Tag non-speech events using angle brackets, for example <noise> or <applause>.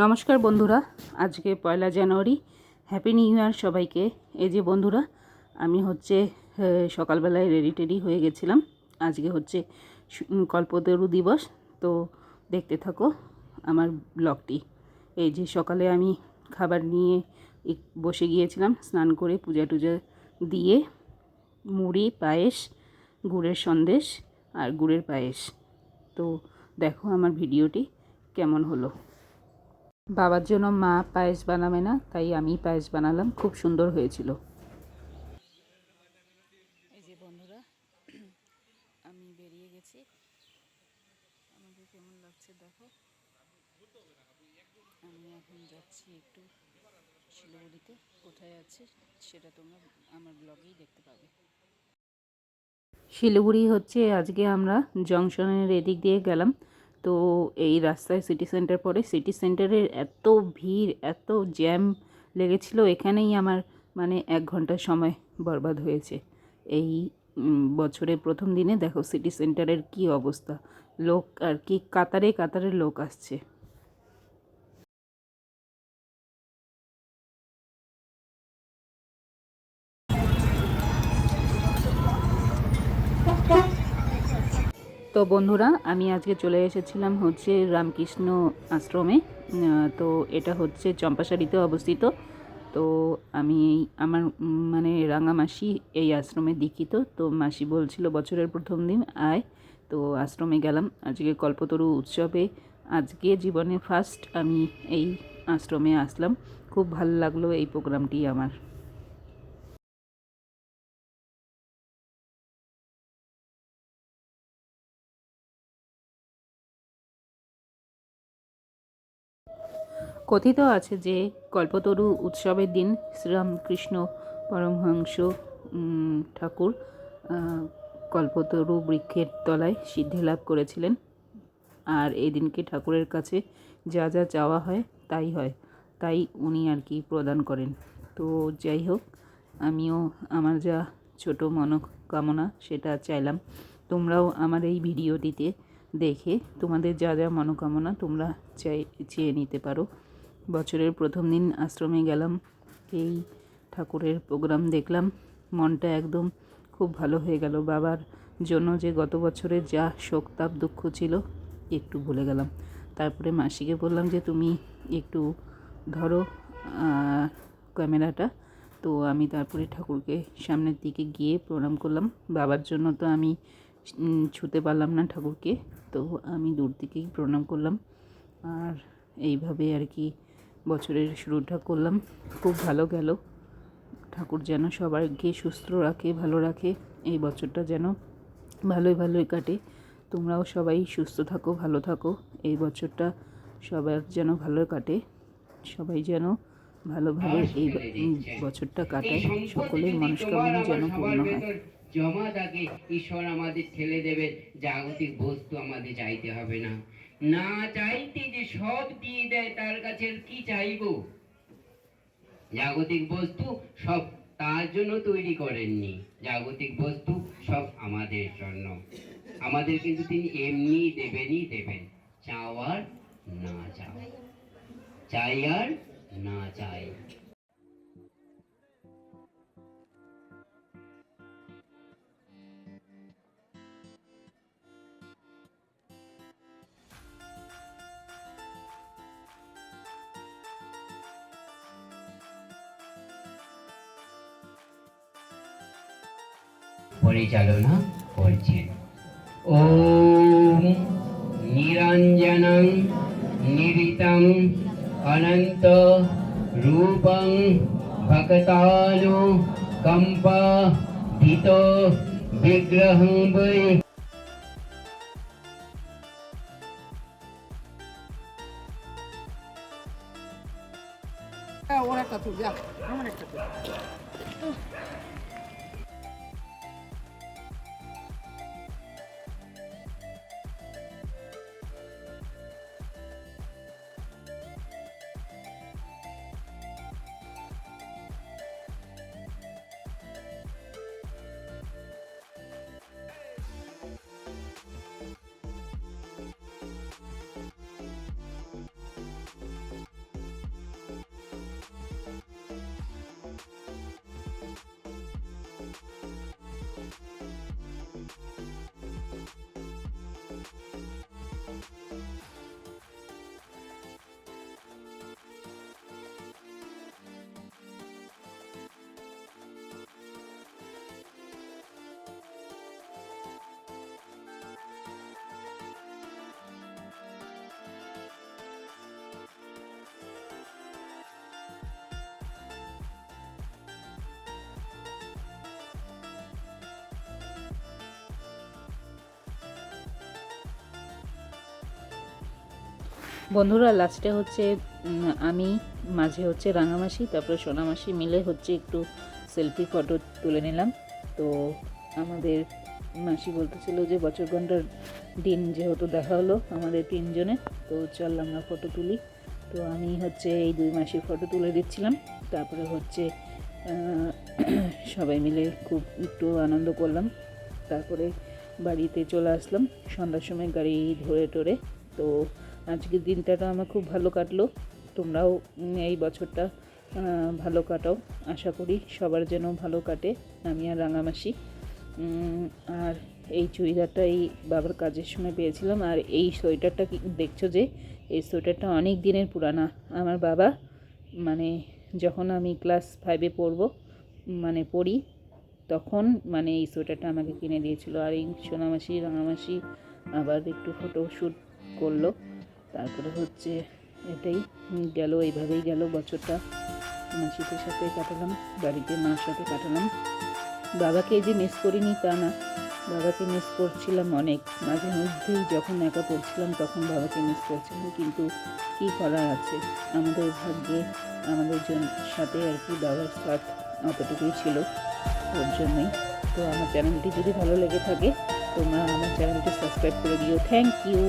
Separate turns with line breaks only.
নমস্কার বন্ধুরা, আজকে পয়লা জানুয়ারি হ্যাপি নিউ ইয়ার সবাইকে। এই যে বন্ধুরা, আমি হচ্ছে সকালবেলায় রেডি টেডি হয়ে গেছিলাম। আজকে হচ্ছে কল্পতরু দিবস, তো দেখতে থাকো আমার ব্লগটি এই যে সকালে আমি খাবার নিয়ে বসে গিয়েছিলাম, স্নান করে পূজা টুজা দিয়ে, মুড়ি, পায়েস, গুড়ের সন্দেশ আর গুড়ের পায়েস। তো দেখো আমার ভিডিওটি কেমন হলো। বাবার জন্য মা পায়েস বানাবে না তাই আমি পায়েস বানালাম খুব সুন্দর হয়েছিল। এই যে বন্ধুরা আমি বেরিয়ে গেছি। আমাকে কেমন লাগছে দেখো? আমি এখন যাচ্ছি একটু শিলিগুড়িতে কোথায় আছে সেটা তোমরা আমার ব্লগেই দেখতে পাবে। শিলিগুড়ি হচ্ছে আজকে আমরা জংশনের এদিক দিয়ে গেলাম। তো এই রাস্তায় সিটি সেন্টার পরে সিটি সেন্টারের এত ভিড়, এত জ্যাম লেগেছিল, এখানেই আমার মানে এক ঘণ্টা সময় বরবাদ হয়েছে। এই বছরের প্রথম দিনে দেখো সিটি সেন্টারের কি অবস্থা। লোক আর কি কাতারে কাতারে লোক আসছে। তো বন্ধুরা, আমি আজকে চলে এসেছিলাম হচ্ছে রামকৃষ্ণ আশ্রমে। তো এটা হচ্ছে চম্পাশাড়িতে অবস্থিত। তো আমি আমার মানে রাঙা মাসি এই আশ্রমে দীক্ষিত। তো মাসি বলছিল বছরের প্রথম দিন, আয়, তো আশ্রমে গেলাম। আজকে কল্পতরু উৎসবে, আজকে জীবনে ফার্স্ট আমি এই আশ্রমে আসলাম। খুব ভালো লাগল এই প্রোগ্রামটি আমার। কথিত আছে যে কল্পতরু উৎসবের দিন শ্রীরামকৃষ্ণ পরমহংস ঠাকুর কল্পতরু বৃক্ষের তলায় সিদ্ধি লাভ করেছিলেন। আর এই দিনকে ঠাকুরের কাছে যা যা চাওয়া হয় তাই হয়, তাই উনি আর কি প্রদান করেন। তো যাই হোক, আমিও আমার যা ছোট মনোকামনা সেটা চাইলাম। তোমরাও আমার এই ভিডিওটিতে দেখে তোমাদের যা যা মনোকামনা তোমরা চাই, চেয়ে নিতে পারো। বছরের প্রথম দিন আশ্রমে গেলাম। এই ঠাকুরের প্রোগ্রাম দেখলাম। মনটা একদম খুব ভালো হয়ে গেল। বাবার জন্য যে গত বছরের যা শোক, তাপ, দুঃখ ছিল, একটু ভুলে গেলাম। তারপরে মাসিকে বললাম যে, তুমি একটু ধরো ক্যামেরাটা। তো আমি তারপরে ঠাকুরকে সামনের দিকে গিয়ে প্রণাম করলাম। বাবার জন্য তো আমি ছুতে পারলাম না ঠাকুরকে। তো আমি দূর থেকেই প্রণাম করলাম। আর এইভাবে আর কি বছরের শুরুটা করলাম। খুব ভালো গেল। ঠাকুর যেন সবাইকে সুস্থ রাখে ভালো রাখে। এই বছরটা যেন ভালোই ভালোই কাটে। তোমরাও সবাই সুস্থ থাকো ভালো থাকো। এই বছরটা সবার যেন ভালো কাটে। সবাই যেন ভালোভাবে এই বছরটা কাটায়। সকলের মনস্কামনা যেন পূর্ণ হয়।
জমা থাকে ঈশ্বর আমাদের ঠেলে দেবে জাগতিক বস্তু আমাদের চাইতে হবে না। না চাইতে যে সব দিয়ে দেয়, তার কাছে কি চাইব? জাগতিক বস্তু সব তার জন্য তৈরি করেননি। জাগতিক বস্তু সব আমাদের জন্য। আমাদের কিন্তু তিনি এমনি দেবেনই দেবেন। চাওয়ার না চাওয়া। চাই আর না চাই। পরিচালনা করছেন ওম নিরঞ্জনং নিরিতং অনন্ত রূপং ভক্তানু কম্প ভীত বিগ্রহং বৈ
ওর একটা তুল যা আমার একটা তুল
বন্ধুরা লাস্টে হচ্ছে আমি, মাঝে হচ্ছে রাঙামাসি, তারপরে সোনামাসি মিলে হচ্ছে একটু সেলফি ফটো তুলে নিলাম। তো আমাদের মাসি বলতেছিল যে, বছর ঘণ্টার দিন যেহেতু দেখা হলো আমাদের তিনজনে, তো চল আমরা ফটো তুলি। তো আমি হচ্ছে এই দুই মাসির ফটো তুলে দিচ্ছিলাম। তারপরে হচ্ছে <clears throat> সবাই মিলে খুব একটু আনন্দ করলাম। তারপরে বাড়িতে চলে আসলাম। সন্ধ্যার সময় গাড়ি ধরে টরে তো আজকের দিনটা আমার খুব ভালো কাটলো। তোমরাও এই বছরটা ভালো কাটাও। আশা করি সবার যেন ভালো কাটে, আমি আর রাঙামাসি। আর এই চুড়িদারটা এই বাবার কাজের সময় পেয়েছিলাম। আর এই সোয়েটারটা দেখছ যে, এই সোয়েটারটা অনেক দিনের পুরানা। আমার বাবা মানে যখন আমি ক্লাস ফাইভে পড়ব মানে পড়ি, তখন মানে এই সোয়েটারটা আমাকে কিনে দিয়েছিল। আর এই সোনামাসি, রাঙামাসি আবার একটু ফটো শ্যুট করল। তারপরে হচ্ছে এটাই, গেল, এইভাবেই গেল, বছরটা মাসিদের সাথে কাটালাম, বাড়িতে মার সাথে কাটালাম। বাবাকে যে মিস করিনি তা না, বাবাকে মিস করছিলাম অনেক, মাঝে মধ্যেই যখন একা পড়ছিলাম তখন বাবাকে মিস করছিলাম, কিন্তু কি করার আছে? আমাদের ভাগ্যে, আমাদের সাথে আর কি বাবার সাথ অতটুকুই ছিল ওর জন্যই। তো আমার চ্যানেলটি যদি ভালো লেগে থাকে, তোমরা আমার চ্যানেলটি সাবস্ক্রাইব করে দিও। Thank you